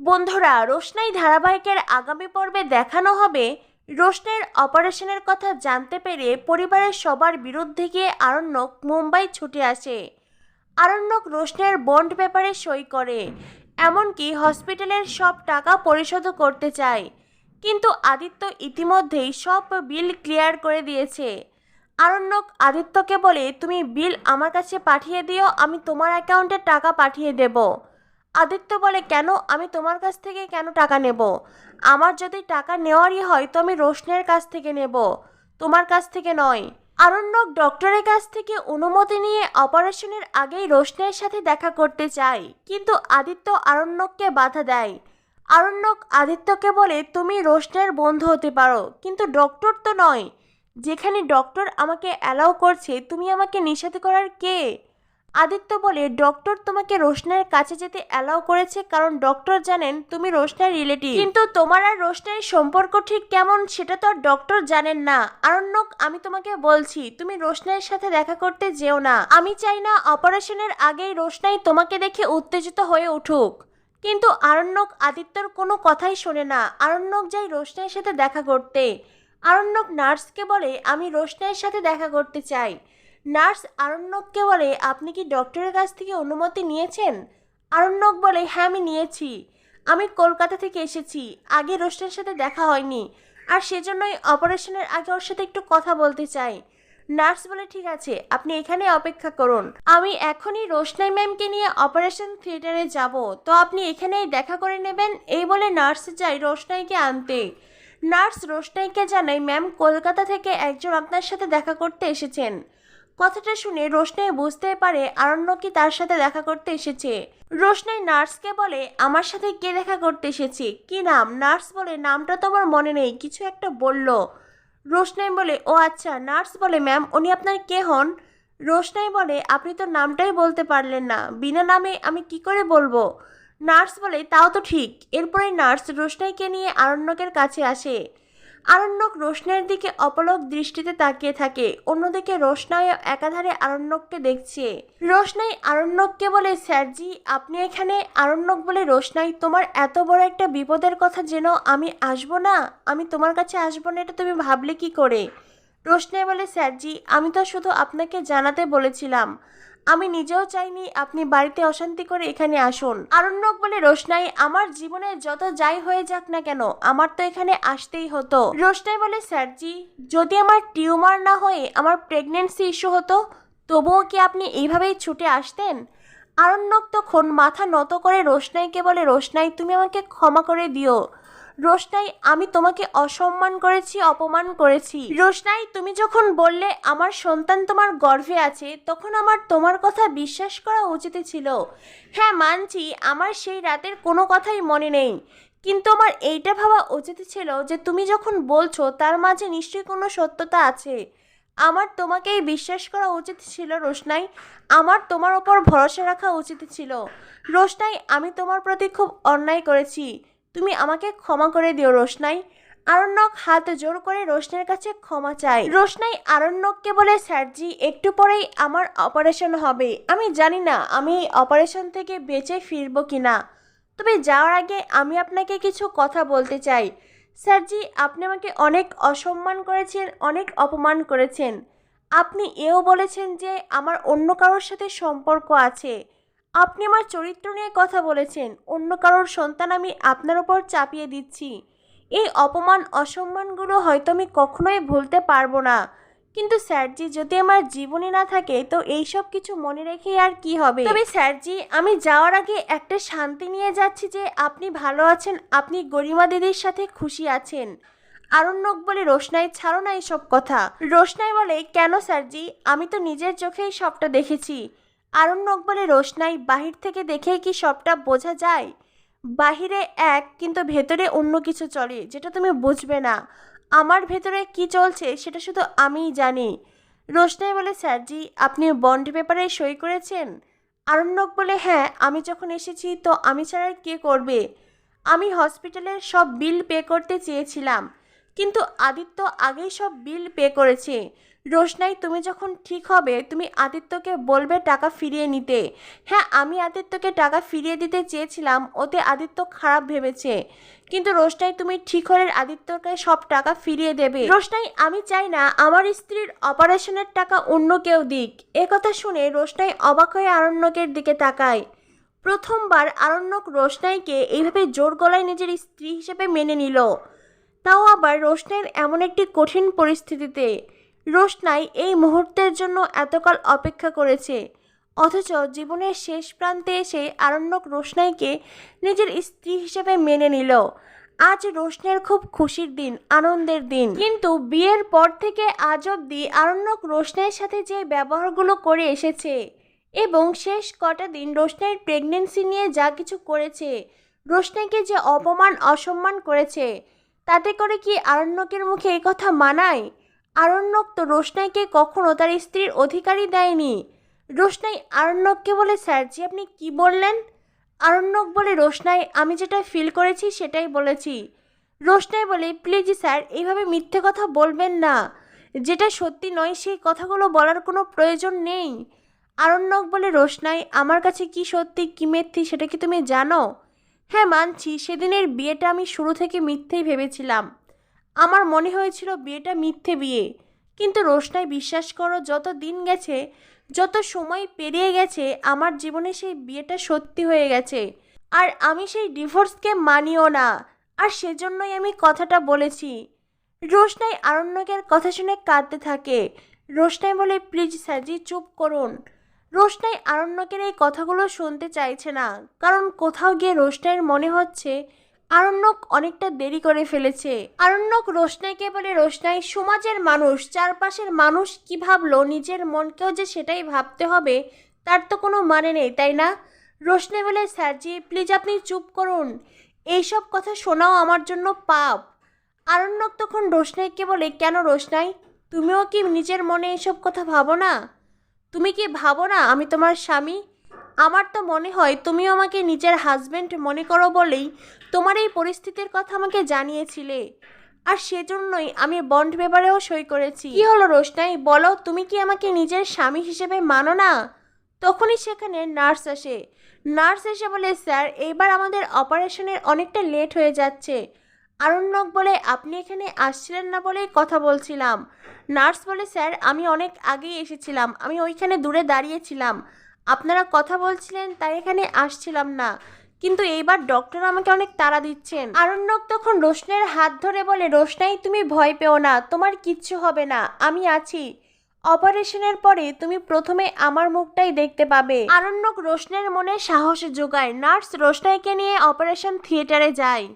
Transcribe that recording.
বন্ধুরা, রোশনাই ধারাবাহিকের আগামী পর্বে দেখানো হবে রোশনের অপারেশনের কথা জানতে পেরে পরিবারের সবার বিরুদ্ধে গিয়ে আরণ্যক মুম্বাই ছুটে আসে। আরণ্যক রোশনের বন্ড ব্যাপারে সই করে, এমনকি হসপিটালের সব টাকা পরিশোধ করতে চায়। কিন্তু আদিত্য ইতিমধ্যেই সব বিল ক্লিয়ার করে দিয়েছে। আরণ্যক, আদিত্যকে বলে, তুমি বিল আমার কাছে পাঠিয়ে দিও, আমি তোমার অ্যাকাউন্টে টাকা পাঠিয়ে দেব। আদিত্য বলে, কেন? আমি তোমার কাছ থেকে কেন টাকা নেব? আমার যদি টাকা নেওয়ারই হয় তো আমি রোশনের কাছ থেকে নেব, তোমার কাছ থেকে নয়। আরণ্যক ডক্টরের কাছ থেকে অনুমতি নিয়ে অপারেশনের আগেই রোশনের সাথে দেখা করতে চায়, কিন্তু আদিত্য আরণ্যককে বাধা দেয়। আরণ্যক আদিত্যকে বলে, তুমি রোশনের বন্ধু হতে পারো, কিন্তু ডক্টর তো নয়। যেখানে ডক্টর আমাকে অ্যালাউ করছে, তুমি আমাকে নিষেধ করার কে? আদিত্য বলে, ডক্টর তোমাকে রোশনের কাছে যেতে অ্যালাউ করেছে কারণ ডক্টর জানেন তুমি রোশনের রিলেটিভ কিন্তু তোমার আর রোশনের সম্পর্ক ঠিক কেমন সেটা তো আর ডক্টর জানেন না। আরণ্যক, আমি তোমাকে বলছি, তুমি রোশনের সাথে দেখা করতে যেও না। আমি চাই না অপারেশনের আগেই রোশনাই তোমাকে দেখে উত্তেজিত হয়ে উঠুক। কিন্তু আরণ্যক আদিত্যর কোনো কথাই শোনে না। আরণ্যক যাই রোশনের সাথে দেখা করতে। আরণ্যক নার্সকে বলে, আমি রোশনের সাথে দেখা করতে চাই। নার্স আরণ্যককে বলে, আপনি কি ডক্টরের কাছ থেকে অনুমতি নিয়েছেন? আরণ্যক বলে হ্যাঁ আমি নিয়েছি। আমি কলকাতা থেকে এসেছি। আগে রোশনের সাথে দেখা হয়নি। আর সেজন্যই অপারেশনের আগে ওর সাথে একটু কথা বলতে চাই। নার্স বলে, ঠিক আছে, আপনি এখানে অপেক্ষা করুন। আমি এখনই রোশনাই ম্যামকে নিয়ে অপারেশন থিয়েটারে যাব। তো আপনি এখানেই দেখা করে নেবেন। এই বলে নার্স যাই রোশনাইকে আনতে। নার্স রোশনাইকে জানায়, ম্যাম, কলকাতা থেকে একজন আপনার সাথে দেখা করতে এসেছেন। কথাটা শুনে রোশনাই বুঝতে পারে আরণ্য কি তার সাথে দেখা করতে এসেছে। রোশনাই নার্সকে বলে, আমার সাথে কে দেখা করতে এসেছে? কি নাম? নার্স বলে, নামটা তো আমার মনে নেই, কিছু একটা বলল। রোশনাই বলে, ও আচ্ছা নার্স বলে, ম্যাম, উনি আপনার কে হন? রোশনাই বলে, আপনি তো নামটাই বলতে পারলেন না, বিনা নামে আমি কি করে বলব? নার্স বলে, তাও তো ঠিক। এরপরে নার্স রোশনাইকে নিয়ে আরণ্যকের কাছে আসে। আরণ্যক রোশনের দিকে অপলক দৃষ্টিতে তাকিয়ে থাকে। অন্যদিকে রোশনাইও একাধারে আরণ্যককে দেখছে। রোশনাই আরণ্যককে বলে, স্যারজি, আপনি এখানে আরণ্যক বলে, রোশনাই, তোমার এত বড় একটা বিপদের কথা যেন আমি আসব না? আমি তোমার কাছে আসব না, এটা তুমি ভাবলে কি করে? রোশনাই বলে, স্যারজি, আমি তো শুধু আপনাকে জানাতে বলেছিলাম। আমি নিজেও চাইনি আপনি বাড়িতে অশান্তি করে এখানে আসুন। আরণ্যক বলে, রোশনাই, আমার জীবনে যত যাই হয়ে যাক না কেন, আমার তো এখানে আসতেই হতো। রোশনাই বলে, স্যারজি, যদি আমার টিউমার না হয়ে আমার প্রেগনেন্সি ইস্যু হতো, তবুও কি আপনি এইভাবেই ছুটে আসতেন? আরণ্যক তখন মাথা নত করে রোশনাইকে বলে, রোশনাই, তুমি আমাকে ক্ষমা করে দিও। রোশনাই, আমি তোমাকে অসম্মান করেছি, অপমান করেছি। রোশনাই, তুমি যখন বললে, আমার সন্তান তোমার গর্ভে আছে, তখন আমার তোমার কথা বিশ্বাস করা উচিত ছিল। হ্যাঁ মানছি, আমার সেই রাতের কোনো কথাই মনে নেই। কিন্তু আমার এইটা ভাবা উচিত ছিল যে, তুমি যখন বলছো, তার মাঝে নিশ্চয়ই কোনো সত্যতা আছে। আমার তোমাকেই বিশ্বাস করা উচিত ছিল, রোশনাই। আমার তোমার ওপর ভরসা রাখা উচিত ছিল। রোশনাই, আমি তোমার প্রতি খুব অন্যায় করেছি। তুমি আমাকে ক্ষমা করে দিও রোশনাই। আরণ্যক হাত জোর করে রোশনের কাছে ক্ষমা চাই রোশনাই আরণ্যককে বলে স্যারজি একটু পরেই আমার অপারেশন হবে। আমি জানি না আমি এই অপারেশন থেকে বেঁচে ফিরবো কিনা। তবে যাওয়ার আগে আমি আপনাকে কিছু কথা বলতে চাই। স্যারজি আপনি আমাকে অনেক অসম্মান করেছেন, অনেক অপমান করেছেন। আপনি এও বলেছেন যে আমার অন্য কারোর সাথে সম্পর্ক আছে। আপনি আমার চরিত্র নিয়ে কথা বলেছেন, অন্য কারোর সন্তান আমি আপনার ওপর চাপিয়ে দিচ্ছি। এই অপমান, অসম্মানগুলো হয়তো আমি কখনোই ভুলতে পারব না। কিন্তু স্যারজি, যদি আমার জীবনে না থাকে, তো এইসব কিছু মনে রেখে আর কি হবে? তবে স্যারজি, আমি যাওয়ার আগে একটা শান্তি নিয়ে যাচ্ছি যে আপনি ভালো আছেন, আপনি গরিমা দিদির সাথে খুশি আছেন। আরণ্যক বলে, রোশনাই, ছাড়ো না এসব কথা। রোশনাই বলে, কেন স্যারজি? আমি তো নিজের চোখেই সবটা দেখেছি। আরণ্যক বলে রোশনাই বাহির থেকে দেখেই কি সবটা বোঝা যায়? বাহিরে এক, কিন্তু ভেতরে অন্য কিছু চলে, যেটা তুমি বুঝবে না। আমার ভেতরে কি চলছে, সেটা শুধু আমিই জানি। রোশনাই বলে স্যারজি আপনি বন্ড পেপারে সই করেছেন? আরণ্যক বলে হ্যাঁ আমি যখন এসেছি, তো আমি ছাড়া কে করবে? আমি হসপিটালের সব বিল পে করতে চেয়েছিলাম, কিন্তু আদিত্য আগেই সব বিল পে করেছে। রোশনাই, তুমি যখন ঠিক হবে, তুমি আদিত্যকে বলবে টাকা ফিরিয়ে নিতে। হ্যাঁ আমি আদিত্যকে টাকা ফিরিয়ে দিতে চেয়েছিলাম, ওতে আদিত্য খারাপ ভেবেছে। কিন্তু রোশনাই, তুমি ঠিক হলে আদিত্যকে সব টাকা ফিরিয়ে দেবে। রোশনাই, আমি চাই না, আমার স্ত্রীর অপারেশনের টাকা অন্য কেউ দিক। কথা শুনে রোশনাই অবাক হয়ে আরণ্যকের দিকে তাকায়। প্রথমবার আরণ্যক রোশনাইকে এইভাবে জোর গলায় নিজের স্ত্রী হিসেবে মেনে নিল। তাও আবার রোশনাইয়ের এমন একটি কঠিন পরিস্থিতিতে। রোশনাই এই মুহূর্তের জন্য এতকাল অপেক্ষা করেছে। অথচ জীবনের শেষ প্রান্তে এসে আরণ্যক রোশনাইকে নিজের স্ত্রী হিসেবে মেনে নিল। আজ রোশনের খুব খুশির দিন, আনন্দের দিন। কিন্তু বিয়ের পর থেকে আজ অবধি আরণ্যক রোশনাইয়ের সাথে যে ব্যবহারগুলো করে এসেছে এবং শেষ কটা দিন রোশনাইয়ের প্রেগনেন্সি নিয়ে যা কিছু করেছে, রোশনাইকে যে অপমান, অসম্মান করেছে, তাতে করে কি আরণ্যকের মুখে এই কথা মানায়? আরণ্যক তো রোশনাইকে কখনো তার স্ত্রীর অধিকারই দেয়নি। রোশনাই আরণ্যককে বলে, স্যার, জি, আপনি কি বললেন? আরণ্যক বলে, রোশনাই, আমি যেটা ফিল করেছি সেটাই বলেছি। রোশনাই বলে প্লিজ স্যার, এইভাবে মিথ্যে কথা বলবেন না। যেটা সত্যি নয়, সেই কথাগুলো বলার কোনো প্রয়োজন নেই। আরণ্যক বলে, রোশনাই, আমার কাছে কি সত্যি, কি মিথ্যি, সেটা কি তুমি জানো? হ্যাঁ মানছি, সেদিনের বিয়েটা আমি শুরু থেকে মিথ্যেই ভেবেছিলাম। আমার মনে হয়েছিল বিয়েটা মিথ্যে বিয়ে। কিন্তু রোশনাই বিশ্বাস করো, যত দিন গেছে, যত সময় পেরিয়ে গেছে, আমার জীবনে সেই বিয়েটা সত্যি হয়ে গেছে। আর আমি সেই ডিভোর্সকে মানিও না। আর সেজন্যই আমি কথাটা বলেছি। রোশনাই আরণ্যকের কথা শুনে কাঁদতে থাকে। রোশনাই বলে, প্লিজ স্যারজি চুপ করুন। রোশনাই আরণ্যকের এই কথাগুলো শুনতে চাইছে না। কারণ কোথাও গিয়ে রোশনাইয়ের মনে হচ্ছে আরণ্যক অনেকটা দেরি করে ফেলেছে। আরণ্যক রোশনাইকে বলে রোশনাই? সমাজের মানুষ, চারপাশের মানুষ কি ভাবলো? নিজের মনকেও যে সেটাই ভাবতে হবে, তার তো কোনো মানে নেই, তাই না? রোশনাই বলে স্যারজি প্লিজ আপনি চুপ করুন। এইসব কথা শোনাও আমার জন্য পাপ। আরণ্যক তখন রোশনাইকে বলে, কেন রোশনাই? তুমিও কি নিজের মনে এইসব কথা ভাবো না? তুমি কি ভাবো না আমি তোমার স্বামী? আমার তো মনে হয় তুমিও আমাকে নিজের হাজবেন্ড মনে করো বলেই তোমার এই পরিস্থিতির কথা আমাকে জানিয়েছিলে। আর সেজন্যই আমি বন্ড পেপারেও সই করেছি। কি হলো রোশনাই? বলো তুমি কি আমাকে নিজের স্বামী হিসেবে মানো না? তখনই সেখানে নার্স আসে। নার্স এসে বলে স্যার এইবার আমাদের অপারেশনের অনেকটা লেট হয়ে যাচ্ছে। আরণ্যক বলে আপনি এখানে আসছিলেন না বলেই কথা বলছিলাম। নার্স বলে স্যার আমি অনেক আগেই এসেছিলাম। আমি ওইখানে দূরে দাঁড়িয়েছিলাম। আপনারা কথা বলছিলেন, তাই এখানে আসছিলাম না। কিন্তু এইবার ডক্টর আমাকে অনেক তাড়া দিচ্ছেন। আরণ্যক তখন রোশনের হাত ধরে বলে, রোশনাই, তুমি ভয় পেও না, তোমার কিচ্ছু হবে না, আমি আছি। অপারেশনের পরে তুমি প্রথমে আমার মুখটাই দেখতে পাবে আরণ্যক রোশনের মনে সাহস যোগায়। নার্স রোশনাইকে নিয়ে অপারেশন থিয়েটারে যায়।